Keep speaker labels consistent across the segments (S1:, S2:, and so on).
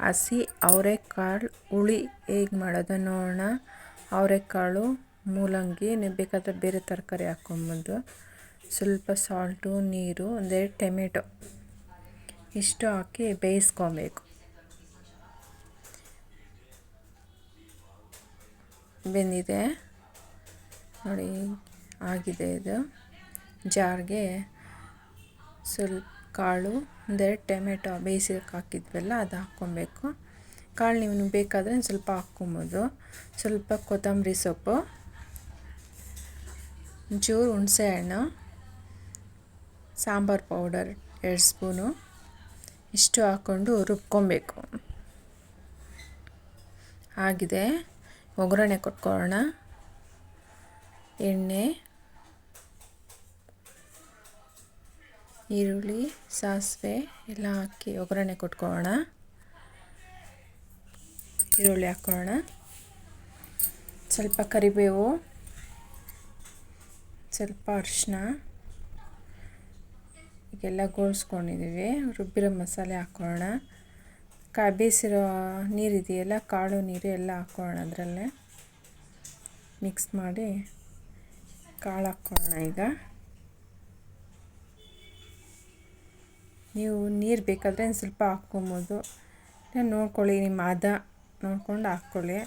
S1: ಹಸಿ ಅವರೆಕಾಳು ಹುಳಿ ಹೇಗೆ ಮಾಡೋದು ನೋಡೋಣ. ಅವರೆಕಾಳು ಮೂಲಂಗಿ ಬೇಕಾದರೆ ಬೇರೆ ತರಕಾರಿ ಹಾಕ್ಕೊಂಬಂದು ಸ್ವಲ್ಪ ಸಾಲ್ಟು, ನೀರು, ಒಂದೆರಡು ಟೊಮೆಟೊ ಇಷ್ಟು ಹಾಕಿ ಬೇಯಿಸ್ಕೊಬೇಕು. ಬೆಂದಿದೆ. ನೋಡಿ, ಆಗಿದೆ ಇದು. ಜಾರ್ಗೆ ಸ್ವಲ್ಪ ಕಾಳು ಅಂದರೆ ಟೊಮೆಟೊ ಬೇಯಿಸೋಕೆ ಹಾಕಿದ್ವಲ್ಲ, ಅದು ಹಾಕ್ಕೊಬೇಕು. ಕಾಳು ನೀವು ಬೇಕಾದರೆ ಸ್ವಲ್ಪ ಹಾಕ್ಕೊಬೋದು. ಸ್ವಲ್ಪ ಕೊತ್ತಂಬರಿ ಸೊಪ್ಪು ಚೂರು ಹುಣಸೆ ಹಣ್ಣು, ಸಾಂಬಾರು ಪೌಡರ್ ಎರಡು ಸ್ಪೂನು, ಇಷ್ಟು ಹಾಕ್ಕೊಂಡು ರುಬ್ಕೊಬೇಕು. ಆಗಿದೆ. ಒಗ್ಗರಣೆ ಕೊಟ್ಕೊಳ್ಳೋಣ ಎಣ್ಣೆ ಈರುಳ್ಳಿ, ಸಾಸಿವೆ ಎಲ್ಲ ಹಾಕಿ ಒಗ್ಗರಣೆ ಕೊಟ್ಕೊಳ್ಳೋಣ. ಈರುಳ್ಳಿ ಹಾಕ್ಕೊಳ್ಳೋಣ. ಸ್ವಲ್ಪ ಕರಿಬೇವು, ಸ್ವಲ್ಪ ಅರಿಶಿನ ಈಗೆಲ್ಲ ಗೋಳಿಸ್ಕೊಂಡಿದ್ದೀವಿ ರುಬ್ಬಿರೋ ಮಸಾಲೆ ಹಾಕ್ಕೊಳ್ಳೋಣ. ಕಾ, ಬೇಯಿಸಿರೋ ನೀರಿದೆಯಲ್ಲ, ಕಾಳು ನೀರು ಎಲ್ಲ ಹಾಕ್ಕೊಳ್ಳೋಣ ಅದರಲ್ಲೇ. ಮಿಕ್ಸ್ ಮಾಡಿ ಕಾಳು ಹಾಕ್ಕೊಳ್ಳೋಣ ಈಗ. ನೀವು ನೀರು ಬೇಕಾದರೆ ಒಂದು ಸ್ವಲ್ಪ ಹಾಕ್ಕೊಬೋದು. ನೋಡ್ಕೊಳ್ಳಿ, ನಿಮ್ಮ ಹದ ನೋಡ್ಕೊಂಡು ಹಾಕ್ಕೊಳ್ಳಿ.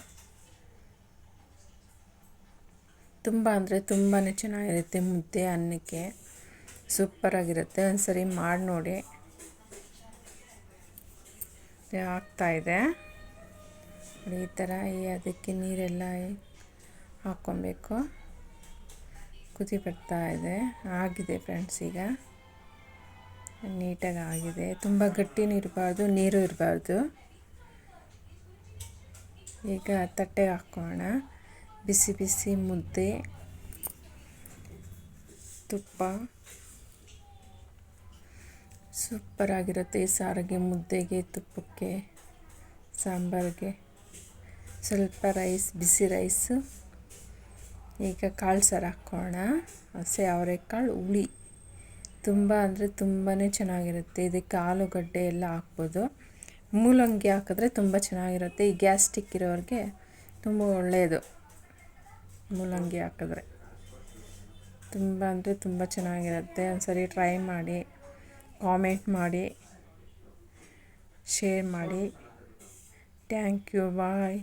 S1: ತುಂಬ ಅಂದರೆ ತುಂಬಾ ಚೆನ್ನಾಗಿರುತ್ತೆ ಮುದ್ದೆ ಅನ್ನಕ್ಕೆ. ಸೂಪರಾಗಿರುತ್ತೆ ಒಂದು ಸರಿ ಮಾಡಿ ನೋಡಿ. ಆಗ್ತಾಯಿದೆ ಈ ಥರ ಅದಕ್ಕೆ ನೀರೆಲ್ಲ ಹಾಕ್ಕೊಬೇಕು. ಕುದಿ ಬರ್ತಾ ಇದೆ. ಆಗಿದೆ, ಫ್ರೆಂಡ್ಸ್, ಈಗ. ನೀಟಾಗಿ ಆಗಿದೆ. ತುಂಬ ಗಟ್ಟಿನೂ ಇರಬಾರ್ದು ನೀರು ಇರಬಾರ್ದು. ಈಗ ತಟ್ಟೆಗೆ ಹಾಕೋಣ. ಬಿಸಿ ಬಿಸಿ ಮುದ್ದೆ, ತುಪ್ಪ. ಸೂಪರಾಗಿರುತ್ತೆ ಸಾರಿಗೆ ಮುದ್ದೆಗೆ, ತುಪ್ಪಕ್ಕೆ, ಸಾಂಬಾರಿಗೆ. ಸ್ವಲ್ಪ ರೈಸ್, ಬಿಸಿ ರೈಸು. ಈಗ ಕಾಳು ಸಾರು ಹಾಕೋಣ. ಹಸೆ ಅವರೆಕಾಳು ಹುಳಿ. ತುಂಬ ಅಂದರೆ ತುಂಬಾ ಚೆನ್ನಾಗಿರುತ್ತೆ. ಇದಕ್ಕೆ ಆಲೂಗಡ್ಡೆ ಎಲ್ಲ ಹಾಕ್ಬೋದು. ಮೂಲಂಗಿ ಹಾಕಿದ್ರೆ ತುಂಬ ಚೆನ್ನಾಗಿರುತ್ತೆ. ಈ ಗ್ಯಾಸ್ಟಿಕ್ ಇರೋರಿಗೆ ತುಂಬ ಒಳ್ಳೆಯದು ಮೂಲಂಗಿ ಹಾಕಿದ್ರೆ. ತುಂಬ ಅಂದರೆ ತುಂಬ ಚೆನ್ನಾಗಿರುತ್ತೆ. ಒಂದ್ಸರಿ ಟ್ರೈ ಮಾಡಿ, ಕಾಮೆಂಟ್ ಮಾಡಿ, ಶೇರ್ ಮಾಡಿ. Thank you, bye.